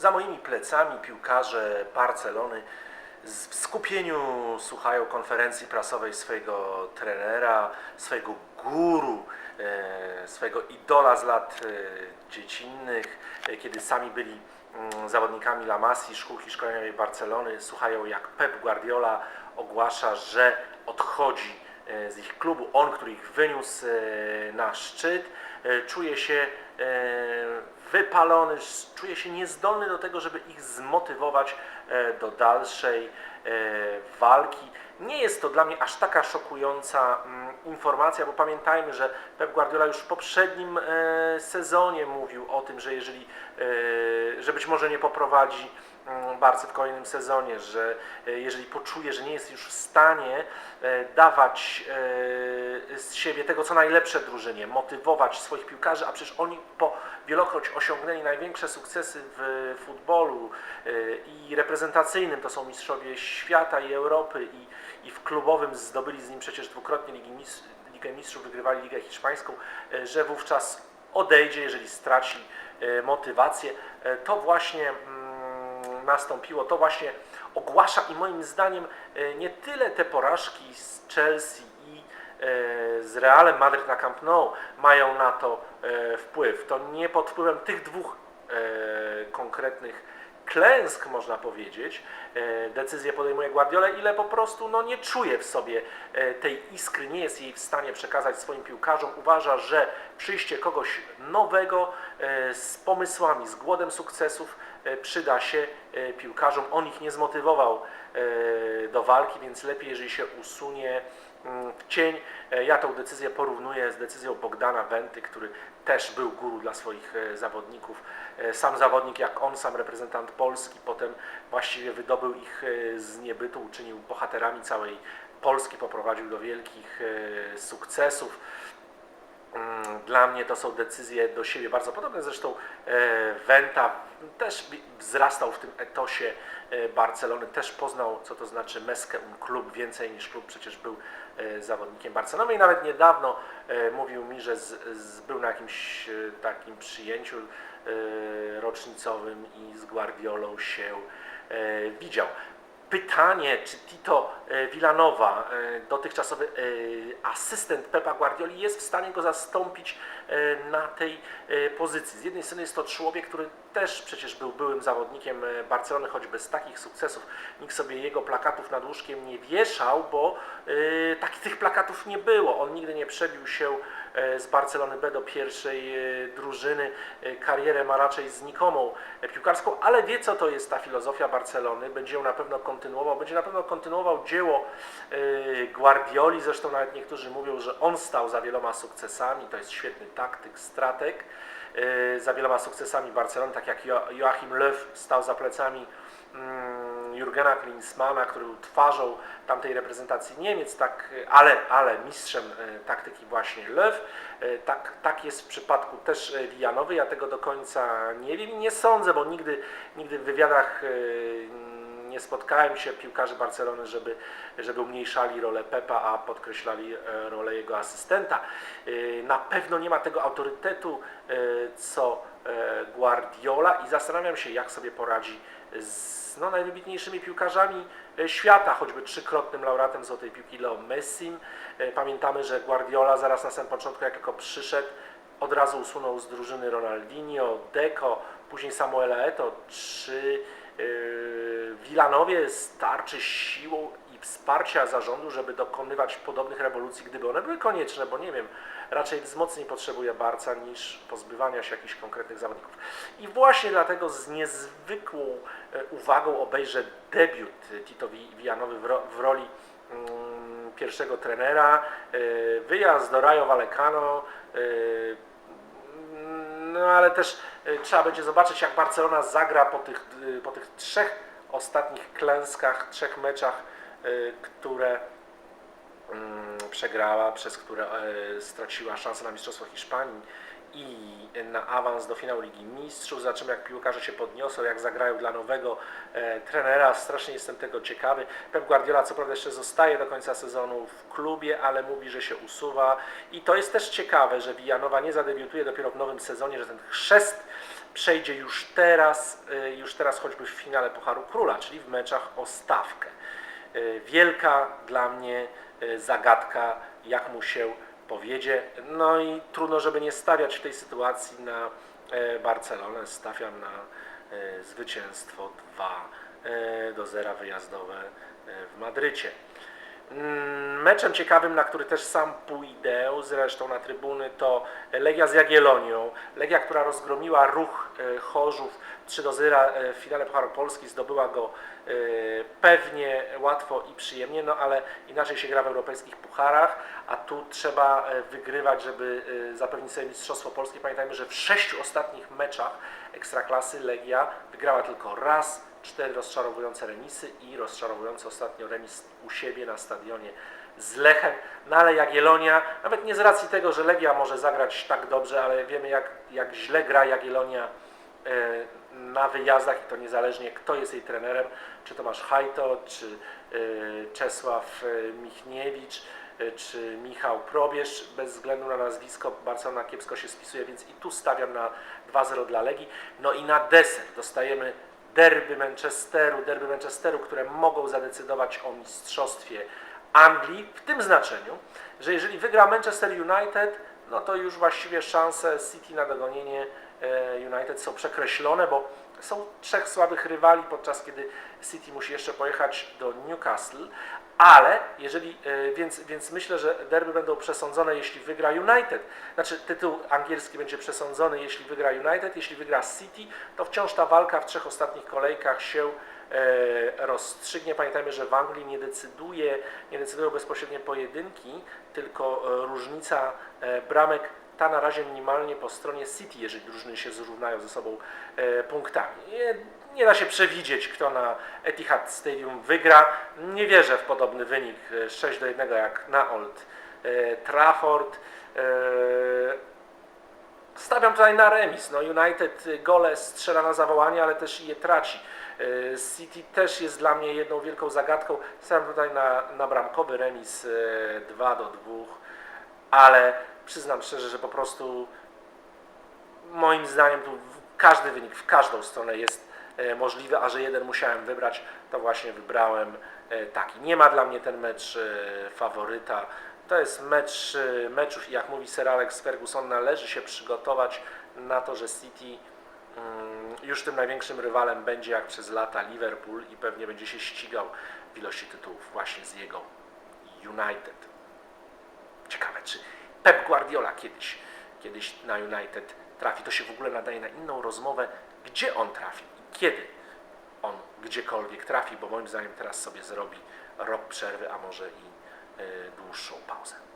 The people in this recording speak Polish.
Za moimi plecami piłkarze Barcelony w skupieniu słuchają konferencji prasowej swojego trenera, swojego guru, e, swojego idola z lat e, dziecinnych, e, kiedy sami byli mm, zawodnikami La Masii, szkółki szkoleniowej Barcelony. Słuchają jak Pep Guardiola ogłasza, że odchodzi z ich klubu. On, który ich wyniósł na szczyt, czuje się e, wypalony, czuje się niezdolny do tego, żeby ich zmotywować e, do dalszej e, walki. Nie jest to dla mnie aż taka szokująca mm, informacja, bo pamiętajmy, że Pep Guardiola już w poprzednim e, sezonie mówił o tym, że jeżeli, e, że być może nie poprowadzi Barcy w kolejnym sezonie, że e, jeżeli poczuje, że nie jest już w stanie e, dawać e, z siebie tego, co najlepsze drużynie, motywować swoich piłkarzy, a przecież oni po wielokroć osiągnęli największe sukcesy w futbolu i reprezentacyjnym, to są mistrzowie świata i Europy i, i w klubowym zdobyli z nim przecież dwukrotnie Ligi Ligę Mistrzów, wygrywali Ligę Hiszpańską, że wówczas odejdzie, jeżeli straci motywację. To właśnie mm, nastąpiło, to właśnie ogłasza i moim zdaniem e, nie tyle te porażki z Chelsea i e, z Realem Madryt na Camp Nou mają na to e, wpływ. To nie pod wpływem tych dwóch konkretnych klęsk, można powiedzieć, decyzję podejmuje Guardiola, ile po prostu no, nie czuje w sobie tej iskry, nie jest jej w stanie przekazać swoim piłkarzom. Uważa, że przyjście kogoś nowego z pomysłami, z głodem sukcesów przyda się e, piłkarzom. On ich nie zmotywował e, do walki, więc lepiej, jeżeli się usunie mm, cień. E, Ja tą decyzję porównuję z decyzją Bogdana Wenty, który też był guru dla swoich e, zawodników. E, Sam zawodnik jak on, sam reprezentant Polski, potem właściwie wydobył ich e, z niebytu, uczynił bohaterami całej Polski, poprowadził do wielkich e, sukcesów. Mm, Dla mnie to są decyzje do siebie bardzo podobne. Zresztą e, Wenta też bi- wzrastał w tym etosie e, Barcelony, też poznał, co to znaczy meskę un klub, więcej niż klub, przecież był e, zawodnikiem Barcelony i nawet niedawno e, mówił mi, że z, z, był na jakimś e, takim przyjęciu e, rocznicowym i z Guardiolą się e, widział. Pytanie, czy Tito e, Villanova, e, dotychczasowy e, asystent Pepa Guardioli, jest w stanie go zastąpić na tej pozycji. Z jednej strony jest to człowiek, który też przecież był byłym zawodnikiem Barcelony, choć bez takich sukcesów nikt sobie jego plakatów nad łóżkiem nie wieszał, bo takich tych plakatów nie było. On nigdy nie przebił się z Barcelony B do pierwszej e, drużyny. E, Karierę ma raczej znikomą e, piłkarską, ale wie co to jest ta filozofia Barcelony, będzie ją na pewno kontynuował, będzie na pewno kontynuował dzieło e, Guardioli, zresztą nawet niektórzy mówią, że on stał za wieloma sukcesami, to jest świetny taktyk, strateg, e, za wieloma sukcesami Barcelony, tak jak Jo- Joachim Löw stał za plecami mm, Jurgena Klinsmana, który był twarzą tamtej reprezentacji Niemiec, tak, ale, ale mistrzem e, taktyki właśnie Löw. E, Tak, tak jest w przypadku też e, Wijanowy. Ja tego do końca nie wiem i nie sądzę, bo nigdy, nigdy w wywiadach nie spotkałem się piłkarzy Barcelony, żeby, żeby umniejszali rolę Pepa, a podkreślali rolę jego asystenta. Na pewno nie ma tego autorytetu, co Guardiola i zastanawiam się, jak sobie poradzi z no, najwybitniejszymi piłkarzami e, świata, choćby trzykrotnym laureatem Złotej Piłki Leo Messim. E, Pamiętamy, że Guardiola zaraz na samym początku, jak tylko przyszedł, od razu usunął z drużyny Ronaldinho, Deco, później Samuela Eto'o. Czy yy, Wilanowie starczy siłą wsparcia zarządu, żeby dokonywać podobnych rewolucji, gdyby one były konieczne, bo nie wiem, raczej wzmocnień potrzebuje Barca niż pozbywania się jakichś konkretnych zawodników. I właśnie dlatego z niezwykłą e, uwagą obejrzę debiut Tito Wi- Villanowy w, ro, w roli mm, pierwszego trenera, e, wyjazd do Rayo Vallecano, e, no ale też trzeba będzie zobaczyć, jak Barcelona zagra po tych, po tych trzech ostatnich klęskach, trzech meczach, które mm, przegrała, przez które e, straciła szansę na Mistrzostwo Hiszpanii i na awans do finału Ligi Mistrzów. Zobaczymy, jak piłkarze się podniosą, jak zagrają dla nowego e, trenera. Strasznie jestem tego ciekawy. Pep Guardiola co prawda jeszcze zostaje do końca sezonu w klubie, ale mówi, że się usuwa. I to jest też ciekawe, że Villanowa nie zadebiutuje dopiero w nowym sezonie, że ten chrzest przejdzie już teraz, y, już teraz choćby w finale Pucharu Króla, czyli w meczach o stawkę. Y, Wielka dla mnie y, zagadka, jak mu się powiedzie. No i trudno, żeby nie stawiać w tej sytuacji na e, Barcelonę. Stawiam na e, zwycięstwo 2 e, do 0 wyjazdowe e, w Madrycie. Meczem ciekawym, na który też sam pójdę, zresztą na trybuny, to Legia z Jagiellonią. Legia, która rozgromiła ruch e, Chorzów 3 do 0 e, w finale Pucharu Polski, zdobyła go e, pewnie, łatwo i przyjemnie, no ale inaczej się gra w europejskich pucharach, a tu trzeba wygrywać, żeby zapewnić sobie Mistrzostwo Polskie. Pamiętajmy, że w sześciu ostatnich meczach Ekstraklasy Legia wygrała tylko raz, cztery rozczarowujące remisy i rozczarowujący ostatnio remis u siebie na stadionie z Lechem. No ale Jagiellonia, nawet nie z racji tego, że Legia może zagrać tak dobrze, ale wiemy jak, jak źle gra Jagiellonia e, na wyjazdach i to niezależnie kto jest jej trenerem, czy Tomasz Hajto, czy e, Czesław e, Michniewicz, czy Michał Probierz, bez względu na nazwisko Barcelona kiepsko się spisuje, więc i tu stawiam na 2-0 dla Legii. No i na deser dostajemy derby Manchesteru, derby Manchesteru, które mogą zadecydować o mistrzostwie Anglii w tym znaczeniu, że jeżeli wygra Manchester United, no to już właściwie szanse City na dogonienie e, United są przekreślone, bo są trzech słabych rywali, podczas kiedy City musi jeszcze pojechać do Newcastle, ale jeżeli, e, więc, więc myślę, że derby będą przesądzone, jeśli wygra United. Znaczy tytuł angielski będzie przesądzony, jeśli wygra United, jeśli wygra City, to wciąż ta walka w trzech ostatnich kolejkach się rozstrzygnie. Pamiętajmy, że w Anglii nie decyduje, nie decydują bezpośrednie pojedynki, tylko e, różnica e, bramek ta na razie minimalnie po stronie City, jeżeli drużyny się zrównają ze sobą e, punktami. Nie, nie da się przewidzieć, kto na Etihad Stadium wygra. Nie wierzę w podobny wynik e, 6 do 1 jak na Old e, Trafford. E, Stawiam tutaj na remis. No United gole strzela na zawołanie, ale też je traci. Y, City też jest dla mnie jedną wielką zagadką. Stawiam tutaj na, na bramkowy remis y, 2 do 2, ale przyznam szczerze, że po prostu moim zdaniem tu każdy wynik w każdą stronę jest e, możliwy, a że jeden musiałem wybrać, to właśnie wybrałem e, taki. Nie ma dla mnie ten mecz e, faworyta. To jest mecz e, meczów i jak mówi Sir Alex Ferguson, należy się przygotować na to, że City już tym największym rywalem będzie jak przez lata Liverpool i pewnie będzie się ścigał w ilości tytułów właśnie z jego United. Ciekawe, czy Pep Guardiola kiedyś, kiedyś na United trafi. To się w ogóle nadaje na inną rozmowę, gdzie on trafi i kiedy on gdziekolwiek trafi, bo moim zdaniem teraz sobie zrobi rok przerwy, a może i y, dłuższą pauzę.